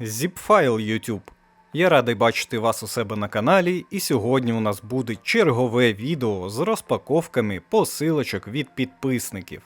Zipfile YouTube. Я радий бачити вас у себе на каналі, і сьогодні у нас буде чергове відео з розпаковками посилочок від підписників.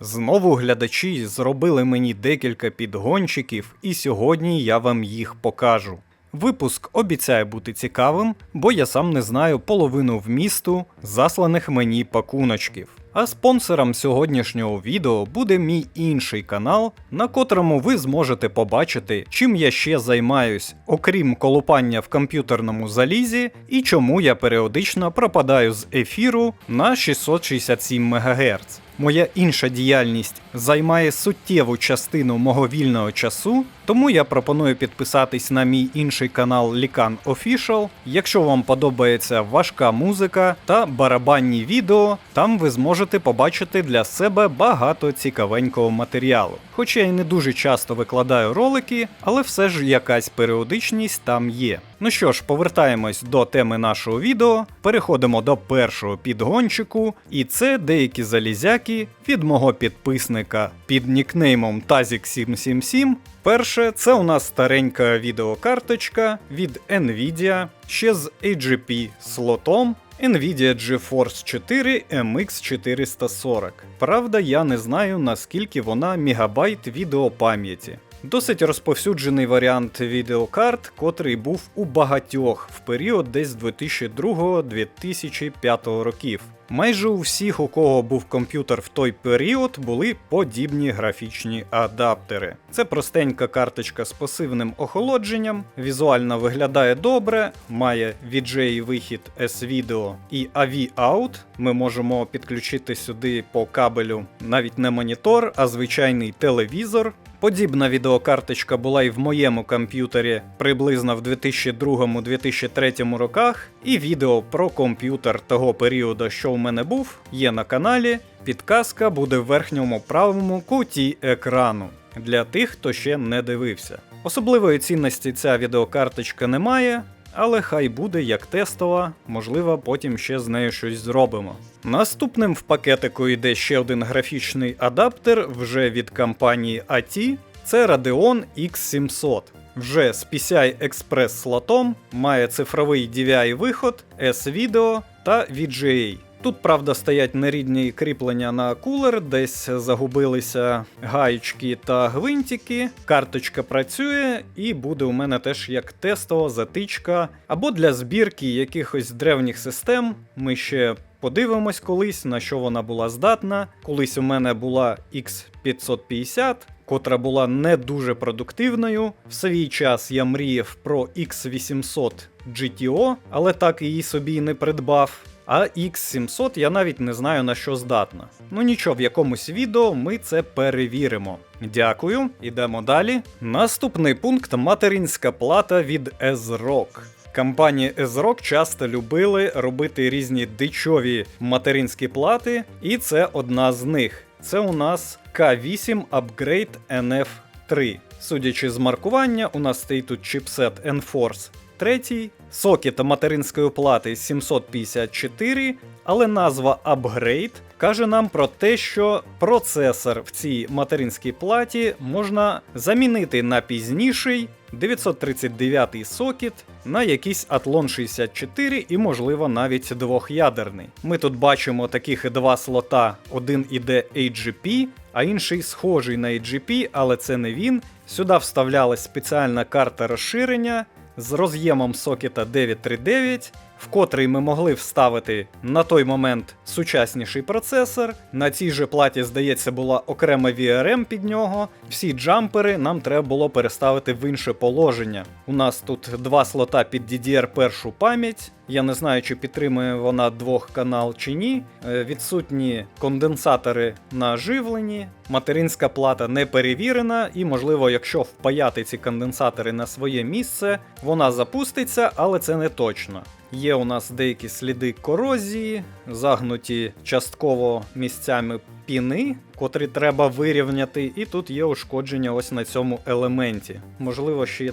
Знову глядачі зробили мені декілька підгончиків, і сьогодні я вам їх покажу. Випуск обіцяє бути цікавим, бо я сам не знаю половину вмісту засланих мені пакуночків. А спонсором сьогоднішнього відео буде мій інший канал, на котрому ви зможете побачити, чим я ще займаюсь, окрім колупання в комп'ютерному залізі, і чому я періодично пропадаю з ефіру на 667 МГц. Моя інша діяльність займає суттєву частину мого вільного часу, тому я пропоную підписатись на мій інший канал Лікан Official. Якщо вам подобається важка музика та барабанні відео, там ви зможете побачити для себе багато цікавенького матеріалу. Хоча я не дуже часто викладаю ролики, але все ж якась періодичність там є. Ну що ж, повертаємось до теми нашого відео, переходимо до першого підгончику, і це деякі залізяки від мого підписника під нікнеймом Tazik777. Перше, це у нас старенька відеокарточка від Nvidia, ще з AGP слотом. Nvidia GeForce 4 MX 440. Правда, я не знаю наскільки вона мегабайт відеопам'яті. Досить розповсюджений варіант відеокарт, котрий був у багатьох в період десь 2002-2005 років. Майже у всіх, у кого був комп'ютер в той період, були подібні графічні адаптери. Це простенька карточка з пасивним охолодженням, візуально виглядає добре, має VGA вихід S-Video і AV Out. Ми можемо підключити сюди по кабелю навіть не монітор, а звичайний телевізор. Подібна відеокарточка була і в моєму комп'ютері приблизно в 2002-2003 роках, і відео про комп'ютер того періоду, що в мене був, є на каналі. Підказка буде в верхньому правому куті екрану для тих, хто ще не дивився. Особливої цінності ця відеокарточка не має, але хай буде як тестова, можливо, потім ще з нею щось зробимо. Наступним в пакетику йде ще один графічний адаптер вже від компанії AT, це Radeon X700. Вже з PCI Express слотом, має цифровий DVI виход, S-Video та VGA. Тут, правда, стоять нерідні кріплення на кулер, десь загубилися гаєчки та гвинтики. Карточка працює і буде у мене теж як тестова затичка, або для збірки якихось древніх систем. Ми ще подивимось колись, на що вона була здатна. Колись у мене була X550. Котра була не дуже продуктивною. В свій час я мріяв про X800 GTO, але так її собі не придбав. А X700 я навіть не знаю на що здатна. Ну нічого, в якомусь відео ми це перевіримо. Дякую, ідемо далі. Наступний пункт материнська плата від Ezrock. Компанії Ezrock часто любили робити різні дичові материнські плати, і це одна з них. Це у нас K8 Upgrade NF3. Судячи з маркування, у нас стоїть тут чипсет Enforce 3, сокет материнської плати 754, але назва Upgrade каже нам про те, що процесор в цій материнській платі можна замінити на пізніший 939 сокет на якийсь Athlon 64 і, можливо, навіть двох'ядерний. Ми тут бачимо таких два слота: один іде AGP, а інший схожий на AGP, але це не він. Сюди вставлялась спеціальна карта розширення з роз'ємом сокета 939, в котрий ми могли вставити на той момент сучасніший процесор. На цій же платі, здається, була окрема VRM під нього. Всі джампери нам треба було переставити в інше положення. У нас тут два слота під DDR першу пам'ять. Я не знаю, чи підтримує вона двох канал чи ні. Е, Відсутні конденсатори на живленні, материнська плата не перевірена, і, можливо, якщо впаяти ці конденсатори на своє місце, вона запуститься, але це не точно. Є у нас деякі сліди корозії, загнуті частково місцями піни, котрі треба вирівняти, і тут є ушкодження ось на цьому елементі. Можливо, ще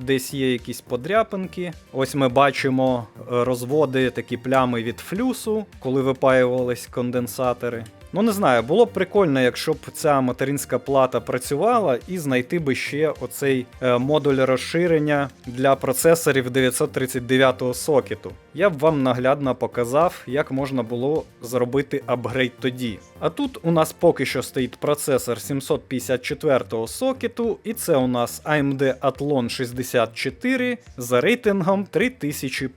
десь є якісь подряпинки. Ось ми бачимо е, розводи, такі плями від флюсу, коли випаювались конденсатори. Ну не знаю, було б прикольно, якщо б ця материнська плата працювала, і знайти би ще оцей е, модуль розширення для процесорів 939-го сокету. Я б вам наглядно показав, як можна було зробити апгрейд тоді. А тут у нас поки що стоїть процесор 754-го сокету, і це у нас AMD Athlon 64 за рейтингом 3000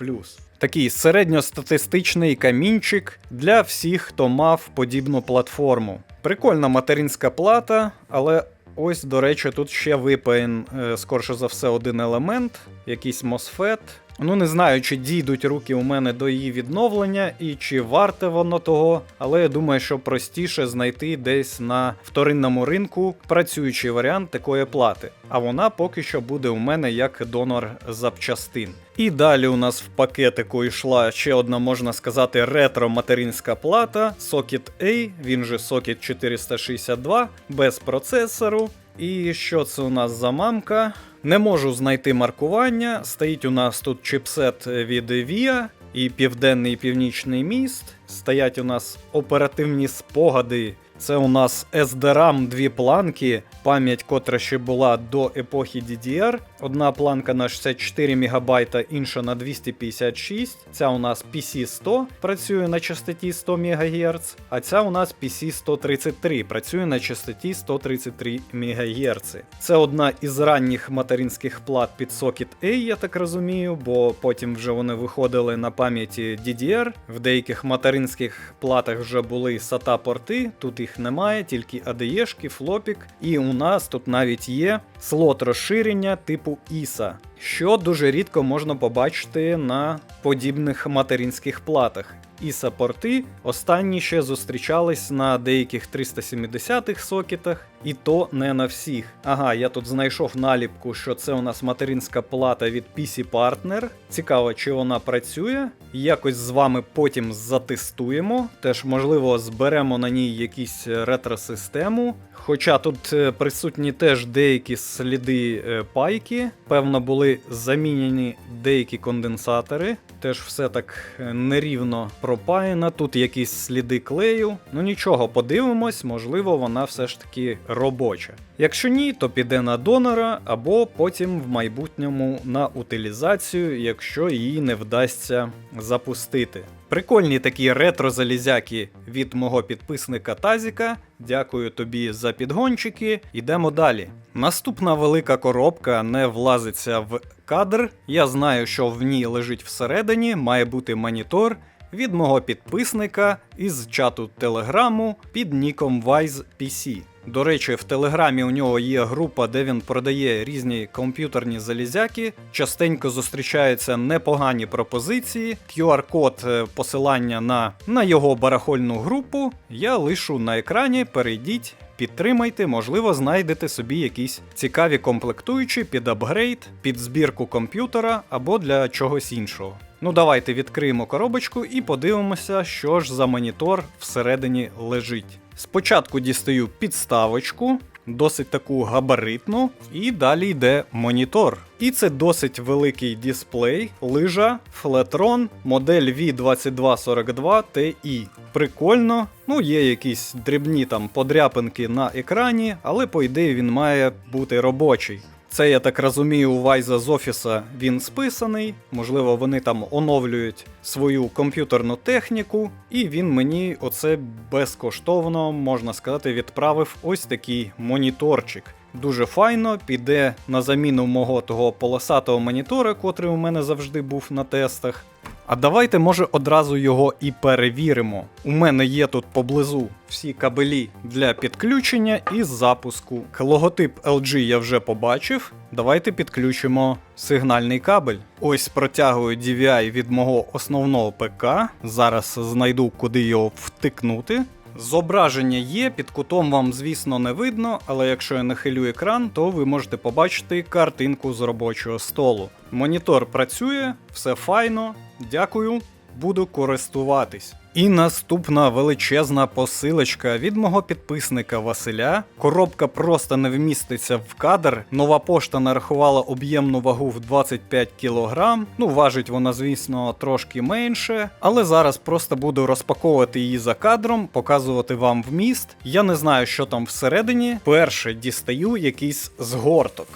Такий середньостатистичний камінчик для всіх, хто мав подібну платформу. Прикольна материнська плата, але ось, до речі, тут ще випаєн, е, скорше за все, один елемент, якийсь MOSFET. Ну, не знаю, чи дійдуть руки у мене до її відновлення і чи варте воно того, але я думаю, що простіше знайти десь на вторинному ринку працюючий варіант такої плати. А вона поки що буде у мене як донор запчастин. І далі у нас в пакетику йшла ще одна, можна сказати, ретро-материнська плата Socket A, він же Socket 462, без процесору. І що це у нас за мамка? Не можу знайти маркування. Стоїть у нас тут чіпсет від VIA і південний і північний міст. Стоять у нас оперативні спогади. Це у нас SDRAM дві планки, пам'ять, котра ще була до епохи DDR. Одна планка на 64 МБ, інша на 256. Ця у нас PC100 працює на частоті 100 МГц, а ця у нас PC133 працює на частоті 133 МГц. Це одна із ранніх материнських плат під Socket A, я так розумію, бо потім вже вони виходили на пам'яті DDR. В деяких материнських платах вже були SATA порти, тут їх немає, тільки ADE-шки, флопік. І у нас тут навіть є слот розширення типу ISA, що дуже рідко можна побачити на подібних материнських платах. ISA порти останні ще зустрічались на деяких 370-х сокетах, і то не на всіх. Ага, я тут знайшов наліпку, що це у нас материнська плата від PC Partner. Цікаво, чи вона працює. Якось з вами потім затестуємо. Теж, можливо, зберемо на ній якісь ретро-систему. Хоча тут е, присутні теж деякі сліди е, пайки, певно, були замінені деякі конденсатори. Теж все так е, нерівно пропаяно. Тут якісь сліди клею. Ну нічого, подивимось, можливо, вона все ж таки робоча. Якщо ні, то піде на донора або потім в майбутньому на утилізацію, якщо її не вдасться запустити. Прикольні такі ретро-залізяки від мого підписника Тазіка. Дякую тобі за підгончики. Ідемо далі. Наступна велика коробка не влазиться в кадр. Я знаю, що в ній лежить всередині, має бути монітор від мого підписника із чату Телеграму під ніком WisePC. До речі, в Телеграмі у нього є група, де він продає різні комп'ютерні залізяки. Частенько зустрічаються непогані пропозиції. QR-код е, посилання на, на його барахольну групу я лишу на екрані. Перейдіть. Підтримайте, можливо, знайдете собі якісь цікаві комплектуючі під апгрейд, під збірку комп'ютера або для чогось іншого. Ну, давайте відкриємо коробочку і подивимося, що ж за монітор всередині лежить. Спочатку дістаю підставочку, досить таку габаритну, і далі йде монітор. І це досить великий дисплей, лижа флетрон, модель V2242 Ti. Прикольно, ну є якісь дрібні там подряпинки на екрані, але по ідеї він має бути робочий. Це, я так розумію, у Вайза з офіса він списаний. Можливо, вони там оновлюють свою комп'ютерну техніку, і він мені оце безкоштовно, можна сказати, відправив ось такий моніторчик. Дуже файно, піде на заміну мого того полосатого монітора, котрий у мене завжди був на тестах. А давайте, може, одразу його і перевіримо. У мене є тут поблизу всі кабелі для підключення і запуску. Логотип LG я вже побачив. Давайте підключимо сигнальний кабель. Ось протягую DVI від мого основного ПК. Зараз знайду, куди його втикнути. Зображення є, під кутом вам, звісно, не видно, але якщо я нахилю екран, то ви можете побачити картинку з робочого столу. Монітор працює, все файно. Дякую. буду користуватись. І наступна величезна посилочка від мого підписника Василя. Коробка просто не вміститься в кадр. Нова пошта нарахувала об'ємну вагу в 25 кг. Ну, важить вона, звісно, трошки менше. Але зараз просто буду розпаковувати її за кадром, показувати вам вміст. Я не знаю, що там всередині. Перше дістаю якийсь згорток.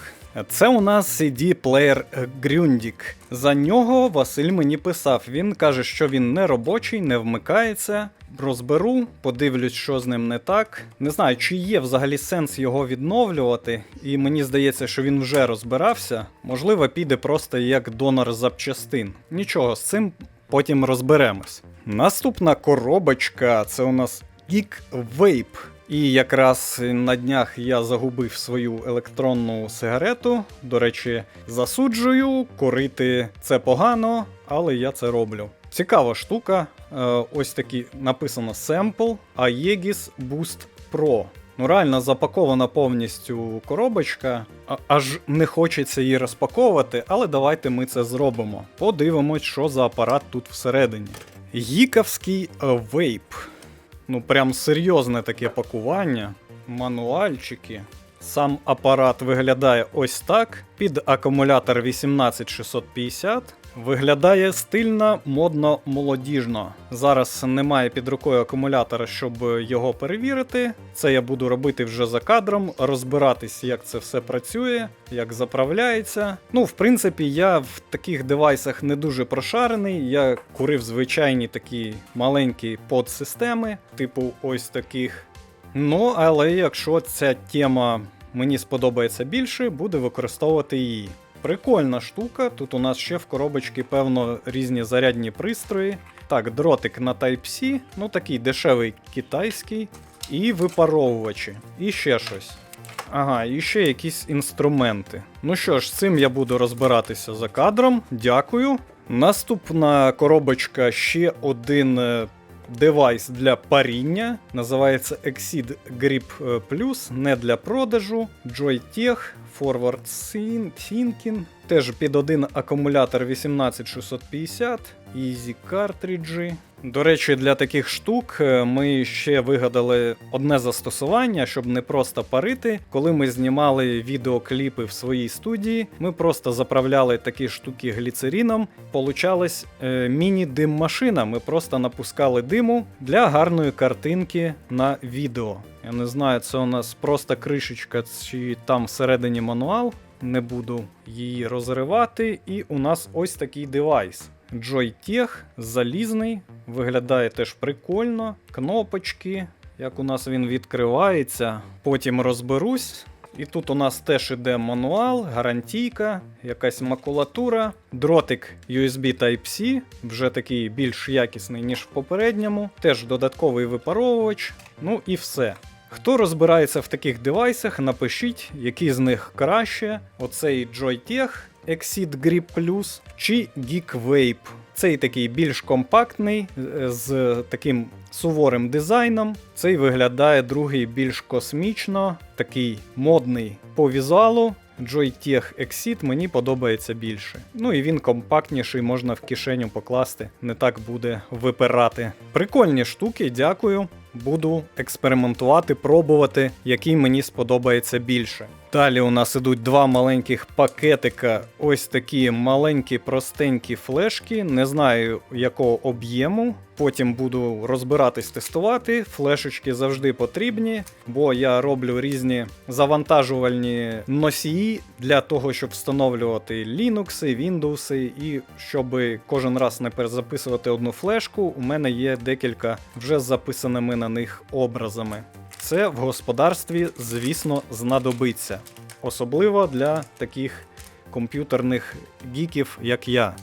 Це у нас CD-плеєр Grundig. За нього Василь мені писав. Він каже, що він не робочий, не вмикається. Розберу, подивлюсь, що з ним не так. Не знаю, чи є взагалі сенс його відновлювати, і мені здається, що він вже розбирався. Можливо, піде просто як донор запчастин. Нічого, з цим потім розберемось. Наступна коробочка це у нас Geek Vape. І якраз на днях я загубив свою електронну сигарету. До речі, засуджую, курити це погано, але я це роблю. Цікава штука. Е, Ось такі написано Sample Aegis Boost Pro. Ну, реально запакована повністю коробочка, аж не хочеться її розпаковувати, але давайте ми це зробимо. Подивимось, що за апарат тут всередині. Гікавський е, вейп. Ну, прям серйозне таке пакування. Мануальчики. Сам апарат виглядає ось так. Під акумулятор 18650. Виглядає стильно, модно, молодіжно. Зараз немає під рукою акумулятора, щоб його перевірити. Це я буду робити вже за кадром, розбиратись, як це все працює, як заправляється. Ну, в принципі, я в таких девайсах не дуже прошарений. Я курив звичайні такі маленькі подсистеми, типу ось таких. Ну, але якщо ця тема мені сподобається більше, буду використовувати її. Прикольна штука. Тут у нас ще в коробочці, певно, різні зарядні пристрої. Так, дротик на Type-C, ну такий дешевий китайський. І випаровувачі. І ще щось. Ага, і ще якісь інструменти. Ну що ж, з цим я буду розбиратися за кадром. Дякую. Наступна коробочка ще один е, девайс для паріння. Називається Exceed Grip е, Plus, не для продажу. Joytech Forward Thinking. Теж під один акумулятор 18650, Easy картриджі. До речі, для таких штук е, ми ще вигадали одне застосування, щоб не просто парити. Коли ми знімали відеокліпи в своїй студії, ми просто заправляли такі штуки гліцеріном. Получалась е, міні-дим-машина. Ми просто напускали диму для гарної картинки на відео. Я не знаю, це у нас просто кришечка, чи там всередині мануал. Не буду її розривати. І у нас ось такий девайс. Joytech залізний, виглядає теж прикольно. Кнопочки, як у нас він відкривається. Потім розберусь. І тут у нас теж іде мануал, гарантійка, якась макулатура, дротик USB Type-C, вже такий більш якісний, ніж в попередньому. Теж додатковий випаровувач. Ну і все. Хто розбирається в таких девайсах, напишіть, який з них краще: оцей Joytech Exceed Grip Plus чи Geek Vape. Цей такий більш компактний, е, з таким суворим дизайном. Цей виглядає другий більш космічно, такий модний по візуалу. Joytech Exit мені подобається більше. Ну і він компактніший, можна в кишеню покласти, не так буде випирати. Прикольні штуки, дякую. Буду експериментувати, пробувати, який мені сподобається більше. Далі у нас ідуть два маленьких пакетика. Ось такі маленькі простенькі флешки. Не знаю якого об'єму. Потім буду розбиратись, тестувати. Флешечки завжди потрібні, бо я роблю різні завантажувальні носії для того, щоб встановлювати Linux, Windows, і щоб кожен раз не перезаписувати одну флешку. У мене є декілька вже з записаними на них образами. Це в господарстві, звісно, знадобиться. Особливо для таких комп'ютерних гіків, як я.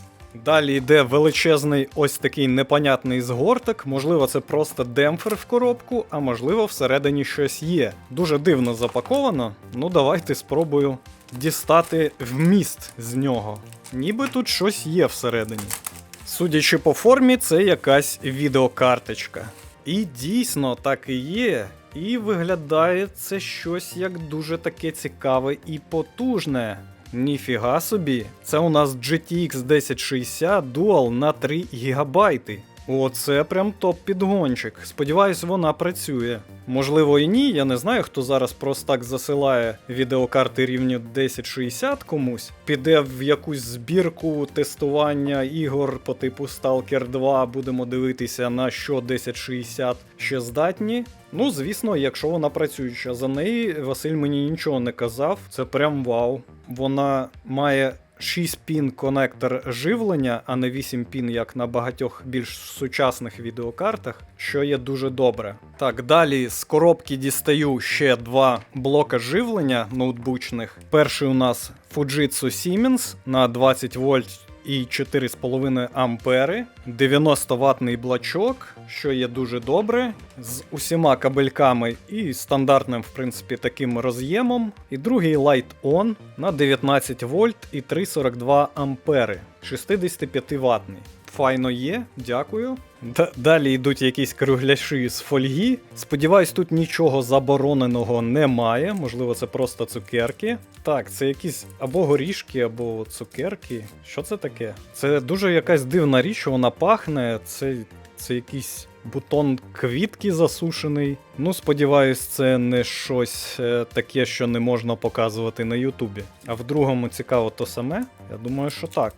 Далі йде величезний ось такий непонятний згорток. Можливо, це просто демпфер в коробку, а можливо, всередині щось є. Дуже дивно запаковано. Ну, давайте спробую дістати вміст з нього. Ніби тут щось є всередині. Судячи по формі, це якась відеокарточка. І дійсно так і є. І виглядає це щось як дуже таке цікаве і потужне. Ніфіга собі. Це у нас GTX 1060 Dual на 3 ГБ. Оце прям топ-підгончик. Сподіваюсь, вона працює. Можливо, і ні. Я не знаю, хто зараз просто так засилає відеокарти рівню 1060 комусь. Піде в якусь збірку тестування ігор по типу Stalker 2. Будемо дивитися, на що 1060 ще здатні. Ну, звісно, якщо вона працююча. За неї Василь мені нічого не казав. Це прям вау. Вона має 6 пін конектор живлення, а не 8 пін, як на багатьох більш сучасних відеокартах, що є дуже добре. Так, далі з коробки дістаю ще два блока живлення ноутбучних. Перший у нас Fujitsu Siemens на 20 вольт і 4,5 ампери, 90 ватний блачок, що є дуже добре, з усіма кабельками і стандартним, в принципі, таким роз'ємом. І другий Light On на 19 вольт і 3,42 ампери, 65 ватний. Файно є, дякую. Д- далі йдуть якісь кругляші з фольги. Сподіваюсь, тут нічого забороненого немає. Можливо, це просто цукерки. Так, це якісь або горішки, або цукерки. Що це таке? Це дуже якась дивна річ, вона пахне. Це, це якийсь бутон квітки засушений. Ну, сподіваюсь, це не щось е, таке, що не можна показувати на Ютубі. А в другому цікаво то саме? Я думаю, що так.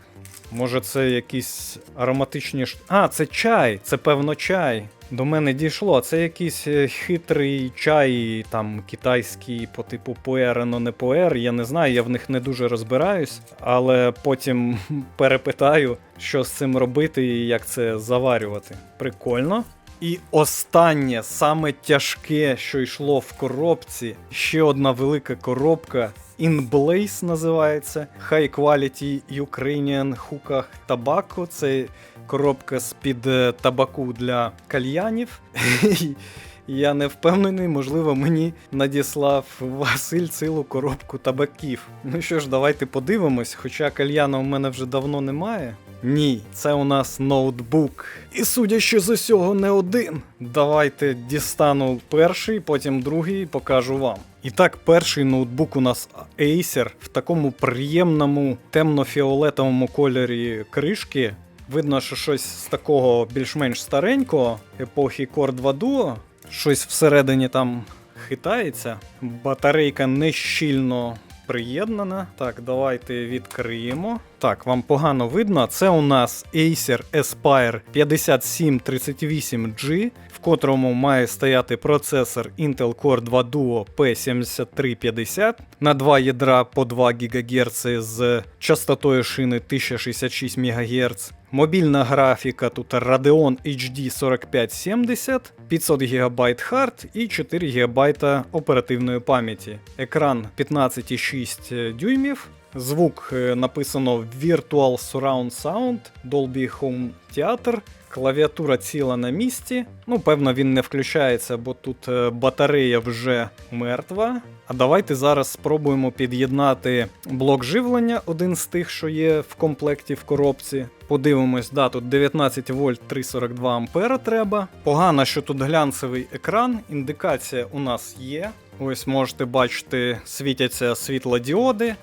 Може, це якісь ароматичні. А, це чай, це певно чай. До мене дійшло. Це якийсь е, хитрий чай, там китайський по типу пуер, но не пуер. Я не знаю, я в них не дуже розбираюсь, але потім перепитаю, що з цим робити і як це заварювати. Прикольно. І останнє, саме тяжке, що йшло в коробці, ще одна велика коробка. InBlaze називається High Quality Ukrainian Hookah Tobacco. Це коробка з-під е, табаку для кальянів. Я не впевнений, можливо, мені надіслав Василь цілу коробку табаків. Ну що ж, давайте подивимось, хоча кальяна у мене вже давно немає. Ні, це у нас ноутбук. І судячи з усього, не один. Давайте дістану перший, потім другий покажу вам. І так, перший ноутбук у нас Acer в такому приємному темно-фіолетовому кольорі кришки. Видно, що щось з такого більш-менш старенького епохи Core 2 Duo. Щось всередині там хитається. Батарейка не щільно приєднана. Так, давайте відкриємо. Так, вам погано видно. Це у нас Acer Aspire 5738G, в котрому має стояти процесор Intel Core 2 Duo P7350 на 2 ядра по 2 ГГц з частотою шини 1066 МГц. Мобільна графіка тут Radeon HD 4570, 500 ГБ хард і 4 ГБ оперативної пам'яті. Екран 15,6 дюймів. Звук е, написано Virtual Surround Sound, Dolby Home Theater. Клавіатура ціла на місці. Ну, певно, він не включається, бо тут е, батарея вже мертва. А давайте зараз спробуємо під'єднати блок живлення, один з тих, що є в комплекті в коробці. Подивимось, да, тут 19 вольт 342 ампера треба. Погано, що тут глянцевий екран, індикація у нас є. Ось можете бачити, світяться світлодіоди.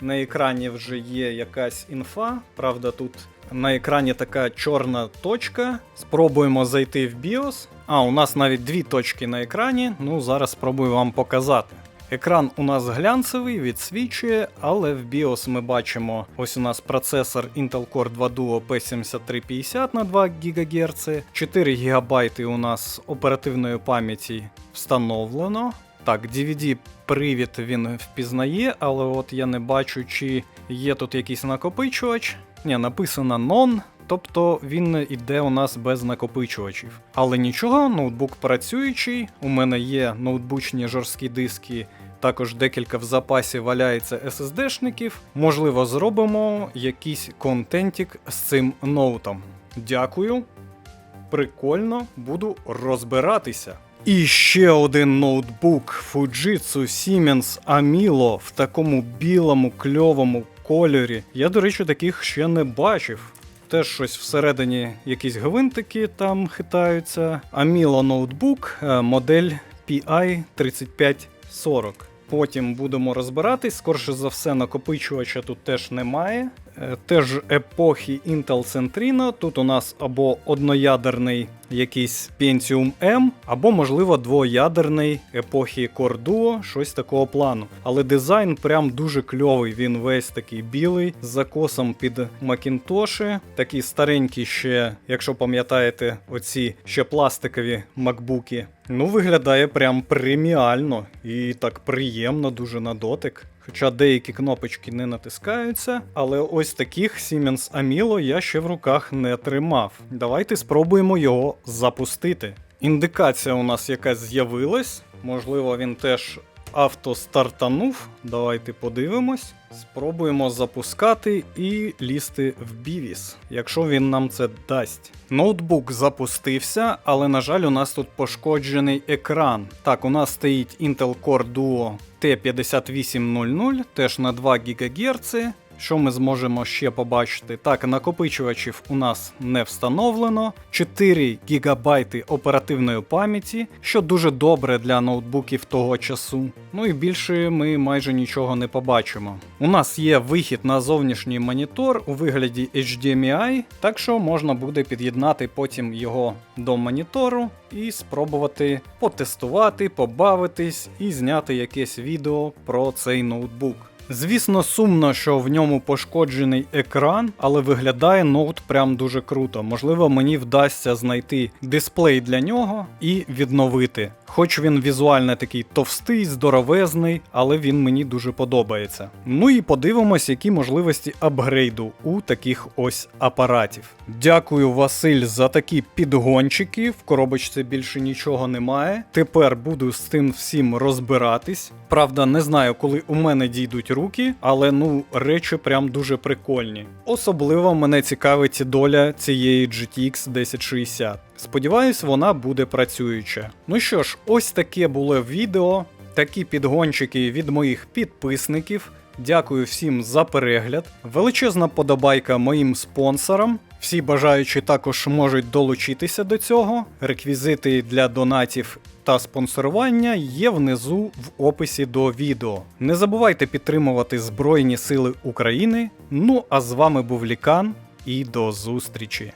На екрані вже є якась інфа. Правда, тут на екрані така чорна точка. Спробуємо зайти в BIOS. А, у нас навіть дві точки на екрані. Ну, зараз спробую вам показати. Екран у нас глянцевий, відсвічує, але в BIOS ми бачимо ось у нас процесор Intel Core 2 Duo P7350 на 2 ГГц, 4 ГБ у нас оперативної пам'яті встановлено. Так, DVD привід він впізнає, але от я не бачу, чи є тут якийсь накопичувач. Ні, написано non, тобто він іде у нас без накопичувачів. Але нічого, ноутбук працюючий. У мене є ноутбучні жорсткі диски. Також декілька в запасі валяється SSD-шників. Можливо, зробимо якийсь контентик з цим ноутом. Дякую. Прикольно, буду розбиратися. І ще один ноутбук Fujitsu Siemens Amilo в такому білому кльовому кольорі. Я, до речі, таких ще не бачив. Теж щось всередині, якісь гвинтики там хитаються. Amilo ноутбук, е, модель PI 3540. потім будемо розбиратись. Скорше за все, накопичувача тут теж немає. Е, Теж епохи Intel Centrino. Тут у нас або одноядерний якийсь Pentium M, або, можливо, двоядерний епохи Core Duo, щось такого плану. Але дизайн прям дуже кльовий. Він весь такий білий, з закосом під Макінтоші. Такі старенькі ще, якщо пам'ятаєте, оці ще пластикові макбуки. Ну, виглядає прям преміально і так приємно дуже на дотик. Хоча деякі кнопочки не натискаються, але ось таких Siemens Amilo я ще в руках не тримав. Давайте спробуємо його запустити. Індикація у нас якась з'явилась. Можливо, він теж автостартанув. Давайте подивимось. Спробуємо запускати і лізти в бівіс, якщо він нам це дасть. Ноутбук запустився, але, на жаль, у нас тут пошкоджений екран. Так, у нас стоїть Intel Core Duo T5800, теж на 2 ГГц. Що ми зможемо ще побачити? Так, накопичувачів у нас не встановлено. 4 ГБ оперативної пам'яті, що дуже добре для ноутбуків того часу. Ну і більше ми майже нічого не побачимо. У нас є вихід на зовнішній монітор у вигляді HDMI, так що можна буде під'єднати потім його до монітору і спробувати потестувати, побавитись і зняти якесь відео про цей ноутбук. Звісно, сумно, що в ньому пошкоджений екран, але виглядає ноут прям дуже круто. Можливо, мені вдасться знайти дисплей для нього і відновити. Хоч він візуально такий товстий, здоровезний, але він мені дуже подобається. Ну і подивимось, які можливості апгрейду у таких ось апаратів. Дякую, Василь, за такі підгончики. В коробочці більше нічого немає. Тепер буду з цим всім розбиратись. Правда, не знаю, коли у мене дійдуть руки, але ну речі прям дуже прикольні. Особливо мене цікавить доля цієї GTX 1060. Сподіваюсь, вона буде працююча. Ну що ж, ось таке було відео. Такі підгончики від моїх підписників. Дякую всім за перегляд. Величезна подобайка моїм спонсорам. Всі бажаючі також можуть долучитися до цього. Реквізити для донатів та спонсорування є внизу в описі до відео. Не забувайте підтримувати Збройні Сили України. Ну а з вами був Лікан і до зустрічі!